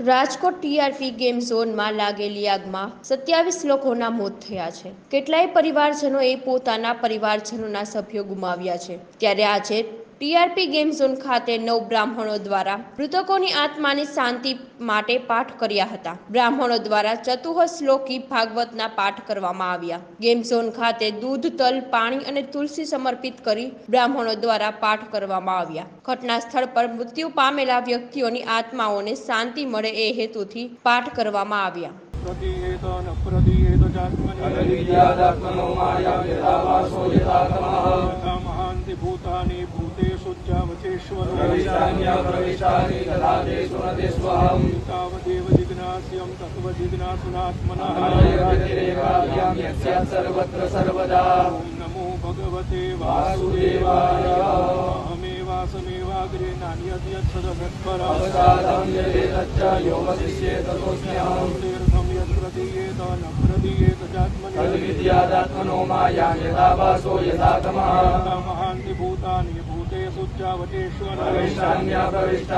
Rajkot TRP game ઝોનમાં લાગેલી આગમાં સત્યાવીસ લોકોના મોત થયા છે. કેટલાય પરિવારજનોએ પોતાના પરિવારજનોના સભ્યો ગુમાવ્યા છે. ત્યારે આજે ટીઆરપી ગેમ ઝોન ખાતે નવ બ્રાહ્મણો દ્વારા મૃતકોની આત્માની શાંતિ માટે પાઠ કર્યા હતા. બ્રાહ્મણો દ્વારા ચતુહ શ્લોકી ભાગવતના પાઠ કરવામાં આવ્યા. ગેમ ઝોન ખાતે દૂધ તલ પાણી અને તુલસી સમર્પિત કરી બ્રાહ્મણો દ્વારા પાઠ કરવામાં આવ્યા. ઘટના સ્થળ પર મૃત્યુ પામેલા વ્યક્તિઓની આત્માઓને શાંતિ મળે એ હેતુથી પાઠ કરવામાં આવ્યા. ન માયા મહાંતિ ભૂતાની ભૂતેષુ ચાવચેશ્વરો પ્રવિષ્ટાન્ય પ્રવિષ્ટાનિ તથા તેષુ ન તેષ્વહમ તાવદેવ જિજ્ઞાસ્યમ તત્વ જિજ્ઞાસુનાત્મનઃ અનયગતિરેકાભ્યામ યસ્યાत् સર્વત્ર સર્વદા ઓમ નમો ભગવતે વાસુદેવાય અહમેવાસમેવાગ્રે નાન્યદ્યત્સદગત્પર અવસાદં યદેતચ્ચ યો વસિષ્યે તતોસ્મ્યહમ તીર્થમ